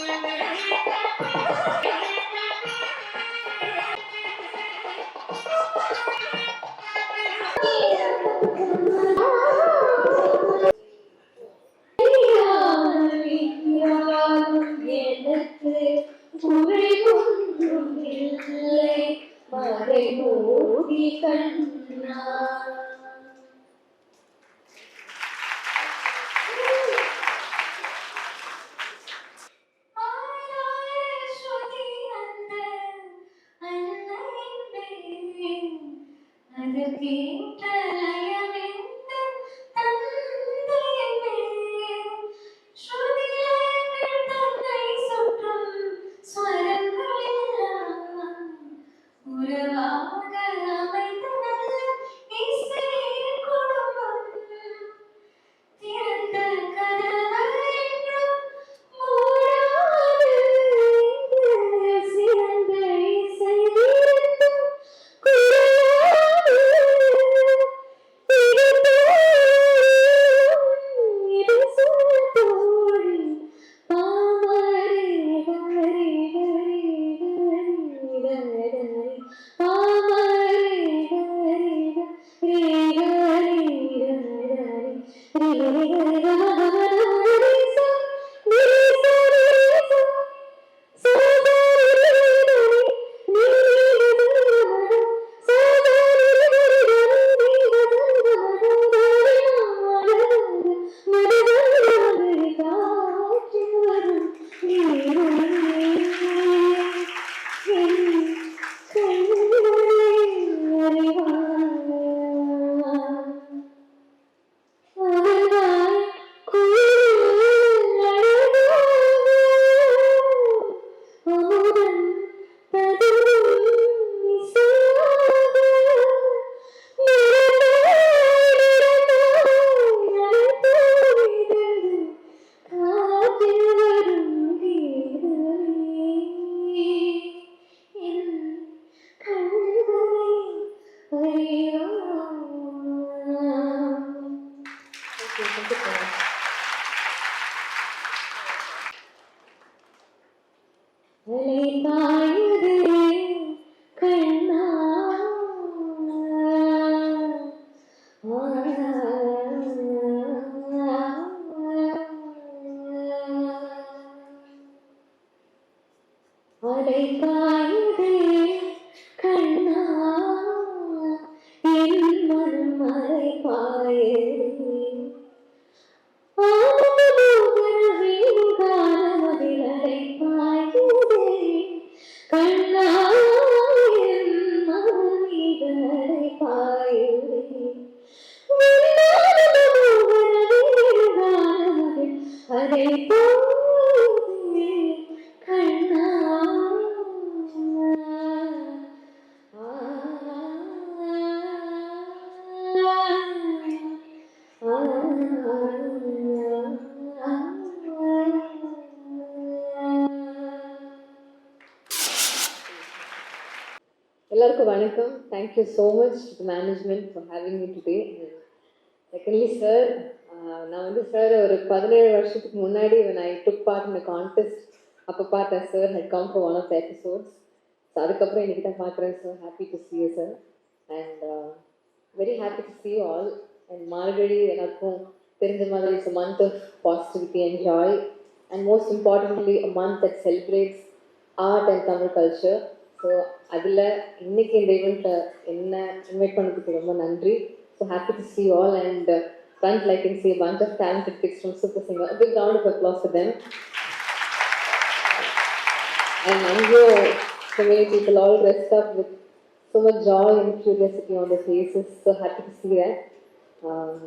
Música அது அலைபாயுதே எல்லாருக்கும் வணக்கம். Thank you so much to management for having me today secondly sir நான் வந்து சார் ஒரு பதினேழு வருஷத்துக்கு முன்னாடி நான் ஐ டுக் பார்ட் இந்த கான்டெஸ்ட் அப்போ பார்த்தேன் sir had come for one of the episodes so அதுக்கப்புறம் இன்னைக்கு தான் பார்க்குறேன் sir happy to see sir and very happy to see all and Margazhi எல்லாருக்கும் தெரிஞ்ச மாதிரி it's month of positivity and joy and most importantly a month that celebrates art and Tamil culture so அதில் இன்னைக்கு இந்த ஈவெண்ட்டில் என்ன invite பண்ணதுக்கு ரொம்ப நன்றி so happy to see you all and uh, front like can see a bunch of talented kids from Super Singer. A big round of applause for them. And Angio, so many people all dressed up with so much joy and curiosity on their faces. So happy to see that. Um,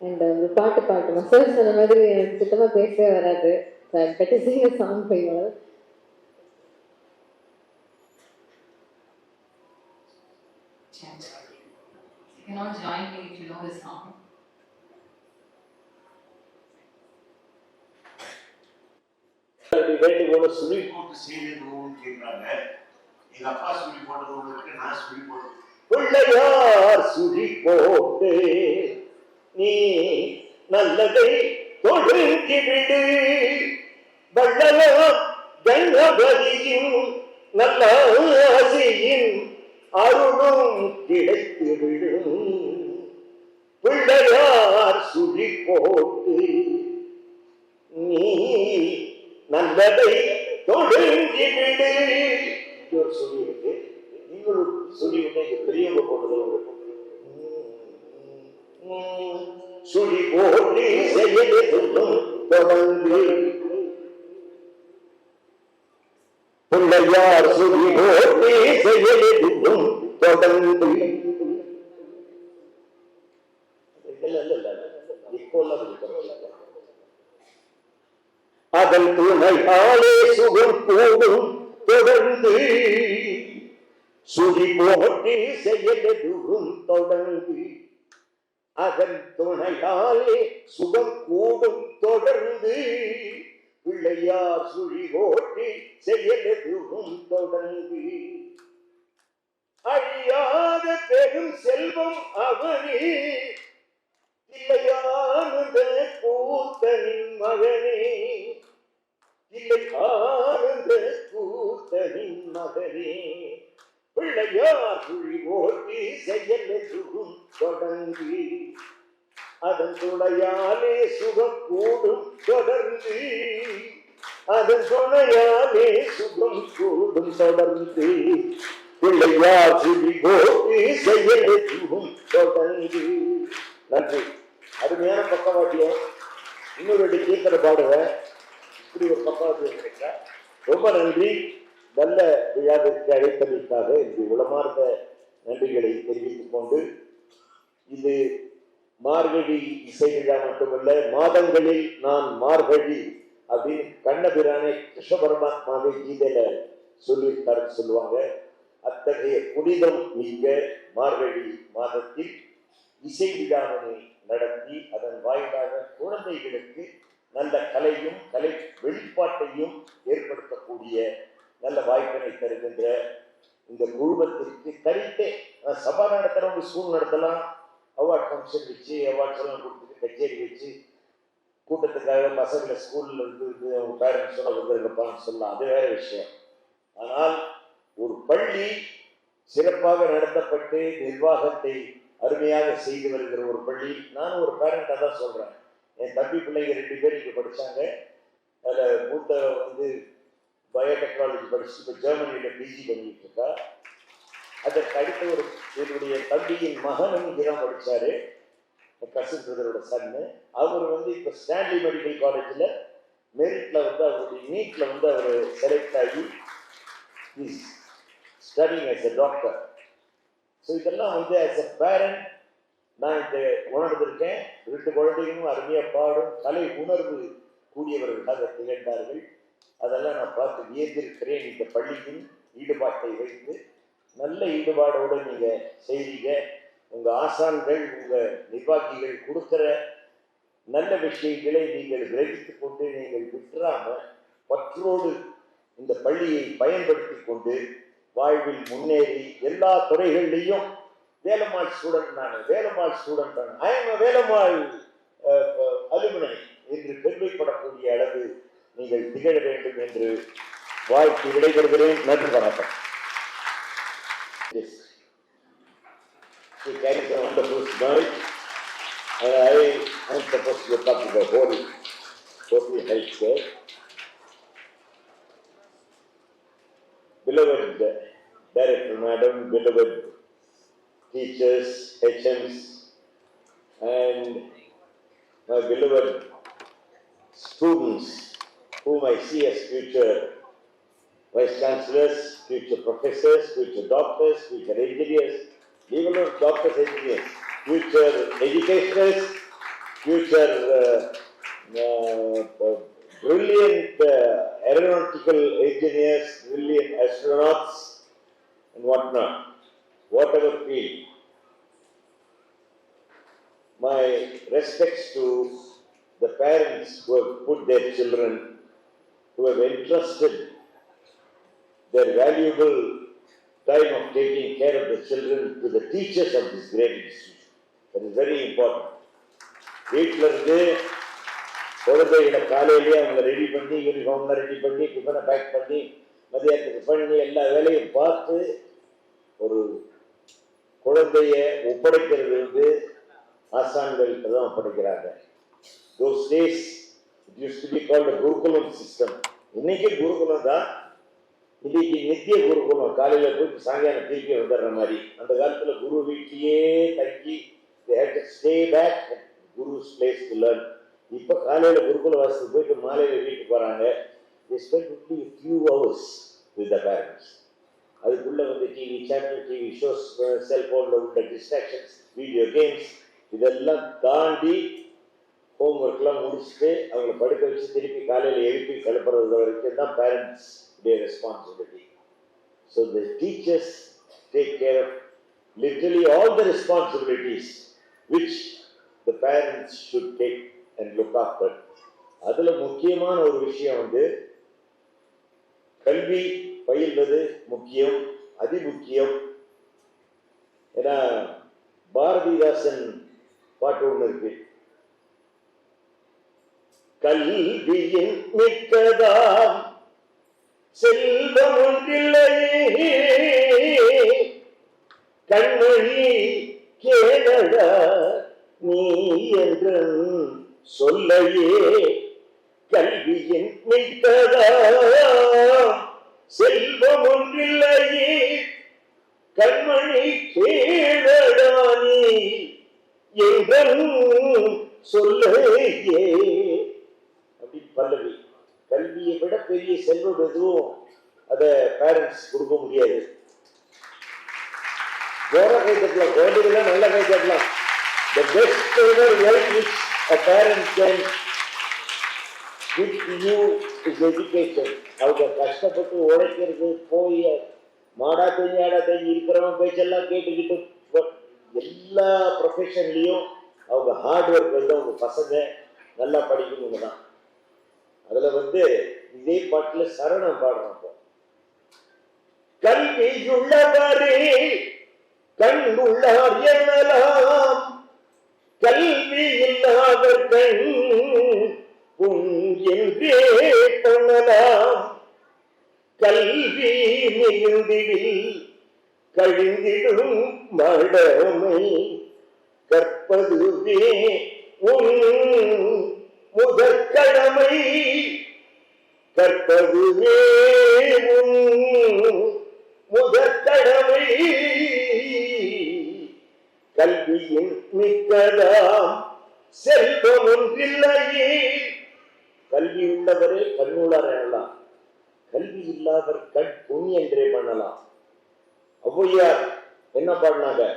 and uh, ஒரு பாட்டு பாட்டு sir சொன்ன மாதிரி எனக்கு சுத்தமாக பேசவே வராது better sing song for chant. You cannot join me if you know the song. வேண்டுகோள சுழி போட்டு செய்ததும் கேட்கிறாங்க எங்க அப்பா சுழி போட்டது உங்களுக்கு நான் சுழி போட்டது பிள்ளையார் சுழி போட்டு நீ நல்லதை தொழுத்தி விடு வள்ளலாம் கணபதியின் நல்ல ஆசையின் அருணும் கிடைத்து விடும் பிள்ளையார் சுழி போட்டு நீ நல்லதை தொடங்கி விடு இது ஒரு சொல்லி இருக்கு நீங்கள் சொல்லி விட்டு பெரியவங்க போடுறது சுழி போட்டு செயலும் தொடர்ந்து பிள்ளையார் சுழி போட்டு செயலும் தொடர்ந்து இல்ல இல்ல இல்ல இப்போ அதன் துணையாலே சுகம் கூடும் தொடர்ந்து சுழி போட்டு செயலும் தொடர்ந்து அதன் துணையாலே சுகம் கூடும் தொடர்ந்து பிள்ளையா சுழி ஓட்டி செயலெதுவும் தொடங்கி. அழியாத பெரும் செல்வம் அவனே இல்லையானந்த கூத்தனின் மகனே. இல்லை ஆனந்த கூத்தனின் மகனே பிள்ளையார் சுழி ஓட்டி செயலெதுவும் தொடங்கி. அதன் துணையாலே சுகம் கூடும் தொடர்ந்து. அதன் துணையாலே சுகம் கூடும் தொடர்ந்து. பிள்ளையார் சுழி ஓட்டி செயலும் தொடங்கி நன்றி. அருமையான பக்கவாட்டியம் இன்னொரு ரெண்டு கீர்த்தனை பாடுவேன் இப்படி ஒரு பக்கவாட்டியம் கிடைச்சா ரொம்ப நன்றி. நல்ல விழாவிற்கு அழைத்ததற்காக இந்த உளமார்ந்த நன்றிகளை தெரிவித்துக் கொண்டு இது மார்கழி இசை விழா மட்டுமல்ல மாதங்களில் நான் மார்கழி அப்படின்னு கண்ணபிரானை கிருஷ்ண பரமாத்மாவை கீதையில சொல்லியிருக்காரு சொல்லுவாங்க. அத்தகைய புனிதம் மிக்க மார்கழி மாதத்தில் இசை விழாவினை நடத்தி அதன் வாயிலாக குழந்தைகளுக்கு நல்ல கலையும் கலை வெளிப்பாட்டையும் ஏற்படுத்தக்கூடிய நல்ல வாய்ப்பினை தருகின்ற இந்த குழுமத்திற்கு தரித்தே சபா சபா ஒரு ஸ்கூல் நடத்தலாம் அவார்ட் ஃபங்க்ஷன் வச்சு அவார்ட்ஸ் எல்லாம் கொடுத்துட்டு கச்சேரி வச்சு கூட்டத்துக்காக பசங்களை ஸ்கூலில் இருந்து இது அவங்க பேரண்ட்ஸோட வந்திருக்கப்பான்னு சொல்லலாம் அது வேற விஷயம். ஆனால் ஒரு பள்ளி சிறப்பாக நடத்தப்பட்டு நிர்வாகத்தை அருமையாக செய்து வருகிற ஒரு பள்ளி நான் ஒரு பேரண்டாக தான் சொல்கிறேன் என் தம்பி பிள்ளைங்க ரெண்டு பேர் இங்கே படித்தாங்க அதில் மூத்த வந்து பயோடெக்னாலஜி படிச்சு இப்போ ஜெர்மனியில் பிஜி பண்ணிட்டு இருக்கா. அதற்கு அடுத்து ஒரு என்னுடைய தம்பியின் மகனும் இங்கே தான் படித்தாரு கசின் பிரதரோட சன்னு அவர் வந்து இப்போ ஸ்டான்லி மெடிக்கல் காலேஜில் மெரிட்டில் வந்து அவருடைய நீட்டில் வந்து அவர் செலக்ட் ஆகி is studying as a doctor so இதெல்லாம் வந்து ஆஸ் எ பேரண்ட் நான் இந்த உணர்ந்திருக்கேன். ரெண்டு குழந்தைகளும் அருமையாக பாடும் கலை உணர்வு கூடியவர்களாக திகழ்ந்தார்கள். அதெல்லாம் நான் பார்த்து வியந்திருக்கிறேன் இந்த பள்ளியின் ஈடுபாட்டை வைத்து. நல்ல ஈடுபாடோடு நீங்கள் செய்வீங்க. உங்கள் ஆசான்கள் உங்கள் நிர்வாகிகள் கொடுக்குற நல்ல விஷயங்களை நீங்கள் கிரகித்து கொண்டு நீங்கள் விட்டுறாமல் பற்றோடு இந்த பள்ளியை பயன்படுத்தி கொண்டு வாழ்வில் முன்னேறி எல்லா துறைகள்லையும் வேலம்மாள் ஸ்டூடெண்ட் நான் வேலம்மாள் ஸ்டூடெண்ட் நான். ஐ எம் வேலம்மாள் அலுமினை என்று பெருமைப்படக்கூடிய அளவு நீங்கள் திகழ வேண்டும் என்று வாழ்த்து விடைபெறுகிறேன். நன்றி வணக்கம். Yes. She carries a wonderful smile. And I am supposed to look to the whole total health care. Beloved Director Madam, beloved teachers, HMs, and my beloved students whom I see as future vice chancellors, future professors, future doctors, future engineers, even doctors, engineers, future educators, future uh, uh, brilliant uh, aeronautical engineers, brilliant astronauts, and whatnot, whatever field. My respects to the parents who have put their children, who have entrusted their valuable time of taking care of the children to the teachers of this great institution. That is very important. வீட்டில் இருந்து குழந்தைகளை காலையிலேயே அவங்கள ready பண்ணி யூனிஃபார்ம்லாம் ready பண்ணி டிஃபனை back பண்ணி மதியத்துக்கு பண்ணி எல்லா வேலையும் பார்த்து ஒரு குழந்தைய ஒப்படைக்கிறது வந்து ஆசான்கள்கிட்ட தான் ஒப்படைக்கிறாங்க those days it used to gurukulam system இன்னைக்கு குருகுலம் தான் இன்னைக்கு நித்திய குருகுலம் காலையில் போய் சாயங்காலம் திருப்பி வந்துடுற மாதிரி. அந்த காலத்தில் குரு வீட்டிலேயே தங்கி stay back to stay back at gurus இப்போ காலையில் குருகுல வாசத்துக்கு போயிட்டு மாலையில் வீட்டுக்கு போகிறாங்க they spend only a few with the parents அதுக்குள்ளே வந்து டிவி சேனல் டிவி ஷோஸ் செல்ஃபோனில் உள்ள டிஸ்ட்ராக்ஷன்ஸ் வீடியோ கேம்ஸ் இதெல்லாம் தாண்டி ஹோம்ஒர்க்லாம் முடிச்சுட்டு அவங்கள படுக்க வச்சு திருப்பி காலையில் எழுப்பி கிளப்புறது வரைக்கும் தான் parents their responsibility. So the teachers take care of literally all the responsibilities which the parents should take and look after. அதில் முக்கியமான ஒரு விஷயம் வந்து கல்வி பயில்வது முக்கியம் அதி முக்கியம் ஏன்னா பாரதிதாசன் பாட்டு ஒன்று இருக்கு கல்வியின் மிக்கதாம் செல்வம் ஒன்றில்லை. கண்மொழி கேளடா நீ என்ற சொல்லையே. கல்வியின் மிக்கதா செல்வம் ஒன்றில்லையே கண்மணி கேளடா நீ என்றும் சொல்லையே. கல்வியை விட பெரிய செல்வம் எதுவும் அதை பேரண்ட்ஸ் கொடுக்க முடியாது. வேற கை தட்டலாம் குழந்தைகள்லாம் நல்ல கை தட்டலாம் the best ever wealth which a parent can give you is education அவங்க கஷ்டப்பட்டு உழைக்கிறது போய் மாடா தெரிஞ்சு ஆடா தெரிஞ்சு இருக்கிறவங்க பேச்செல்லாம் கேட்டுக்கிட்டு எல்லா ப்ரொஃபஷன்லேயும் அவங்க ஹார்ட் ஒர்க் வந்து அவங்க பசங்க நல்லா படிக்கணுங்க தான். அதில் வந்து இதே பாட்டில் சரணம் பாடுறோம் இப்போ கண் உள்ளார் எனலாம். கல்வி இல்லாத கண் என்றே பண்ணலாம் கல்வி மிகுந்திடில் கழிந்திடும் மடமை கற்பதுவே உன் முதற்கடமை கற்பதுவே உன் முதற்கடமை கல்வியின் மிக்கதாம் செல்வம் ஒன்றில்லையே கல்வி உள்ளவரே கண்ணூலர் எனலாம். கல்வி இல்லாதவர் கண் புண் என்றே பண்ணலாம். ஔவையார் என்ன பாடினாங்க?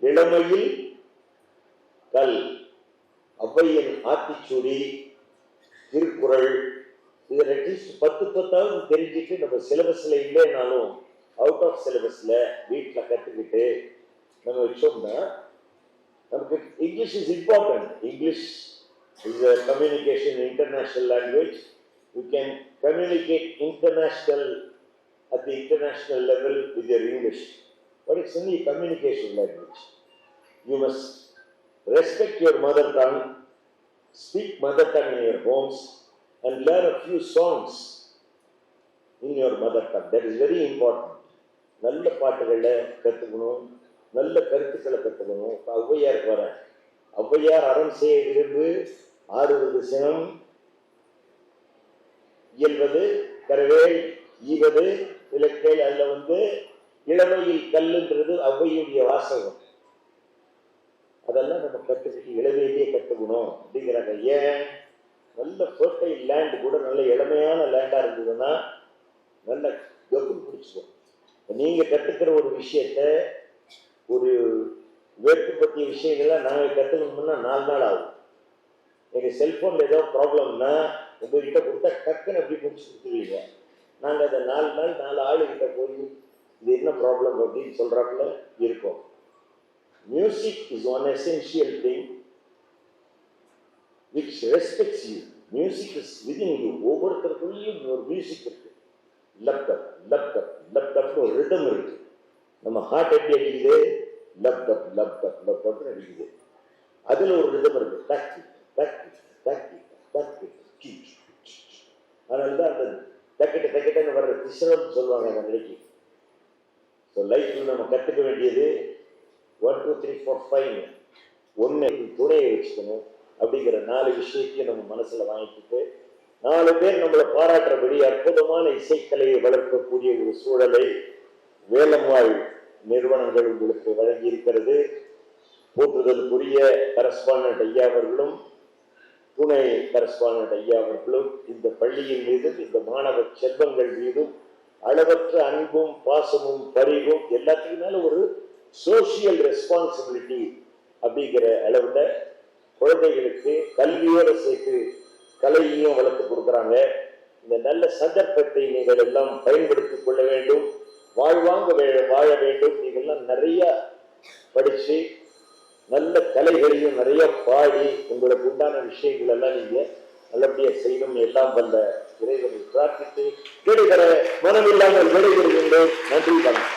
இளமையில் கல். ஔவையின் ஆத்திச்சூடி திருக்குறள் இதில் அட்லீஸ்ட் பத்து பத்தாவது தெரிஞ்சுட்டு நம்ம சிலபஸில் இல்லைனாலும் அவுட் ஆஃப் சிலபஸில் வீட்டில் கற்றுக்கிட்டு நம்ம வச்சோம்னா நமக்கு English is important English is a communication international language you can communicate international at the international level with your English but it's only communication language you must respect your mother tongue, speak mother tongue in your homes, and learn a few songs in your mother tongue. That is very important. நல்ல பாட்டுகளை கற்றுக்கணும் நல்ல கருத்துக்களை கற்றுக்கணும் இப்போ ஔவையார் வர ஔவையார் அறம் செய்ய விரும்பு ஆறுவது சினம் இயல்வது கரவேல் ஈவது விளக்கேல் அதில் வந்து இளமையில் கல்லுன்றது ஔவையுடைய வாசகம் அதெல்லாம் நம்ம கற்றுக்கிட்டு இளமையிலேயே கற்றுக்கணும் அப்படிங்கிறாங்க. ஏன்? நல்ல ஃபர்டைல் லேண்ட் கூட நல்ல இளமையான லேண்டாக இருந்ததுன்னா நல்ல கப்பு பிடிச்சிடும் நீங்கள் கற்றுக்கிற ஒரு விஷயத்த ஒரு வேட்பு பற்றிய விஷயங்கள்லாம் நாங்கள் கற்றுக்கணும்னா நாலு நாள் ஆகும். எங்கள் செல்ஃபோனில் ஏதோ ப்ராப்ளம்னா உங்கள்கிட்ட கொடுத்தா டக்குன்னு அப்படி முடிச்சு கொடுத்துருவீங்க. நாங்கள் அதை நாலு நாள் நாலு ஆளுகிட்ட போய் இது என்ன ப்ராப்ளம் அப்படின்னு சொல்கிறாப்புல இருக்கோம். Music is one essential thing which respects you. Music is within you ஒவ்வொருத்தருக்குள்ளேயும் ஒரு மியூசிக் இருக்கு. லப்டப் லப்டப் லப்டப்னு ஒரு ரிதம் இருக்கு. நம்ம ஹார்ட் எப்படி அடிக்குது? லப்டப் லப்டப் லப்டப்னு அடிக்குது. அதில் ஒரு ரிதம் இருக்கு. டக் டக் தக்கி தக்கி கி அதனால தான் அந்த டக்கெட்டு டக்கெட்டுன்னு வர்ற திசரம் சொல்லுவாங்க அந்த நிலைக்கு ஸோ லைஃப்பில் நம்ம கற்றுக்க வேண்டியது one two three four five ஒன்று துணையை வச்சுக்கணும். அப்படிங்கிற நாலு விஷயத்தையும் நம்ம மனசில் வாங்கிக்கிட்டு நாலு பேர் நம்மளை பாராட்டுறபடி அற்புதமான இசைக்கலையை வளர்க்கக்கூடிய ஒரு சூழலை வேலம்மாள் நிறுவனங்கள் உங்களுக்கு வழங்கி இருக்கிறது போற்றுதலுக்குரிய கரஸ்பாண்டன்ட் ஐயா அவர்களும் துணை கரஸ்பாண்டன்ட் ஐயா அவர்களும் இந்த பள்ளியின் மீதும் இந்த மாணவ செல்வங்கள் மீதும் அளவற்ற அன்பும் பாசமும் பரிவும் எல்லாத்துக்கும் ஒரு சோசியல் ரெஸ்பான்சிபிலிட்டி அப்படிங்கிற அளவில் குழந்தைகளுக்கு கல்வியோட சேர்த்து கலையையும் வளர்த்து கொடுக்குறாங்க. இந்த நல்ல சந்தர்ப்பத்தை நீங்கள் எல்லாம் பயன்படுத்திக் கொள்ள வேண்டும். வாழ்வாங்க வே- வாழ வேண்டும். நீங்கள்லாம் நிறைய படித்து நல்ல கலைகளையும் நிறைய பாடி உங்களுக்கு உண்டான விஷயங்கள் எல்லாம் நீங்கள் நல்லபடியாக செய்யணும். எல்லாம் வல்ல இறைவனை பிரார்த்தித்து கிடைக்கிற மனமில்லாமல் விடைபெறுகின்றோம். நன்றி வணக்கம்.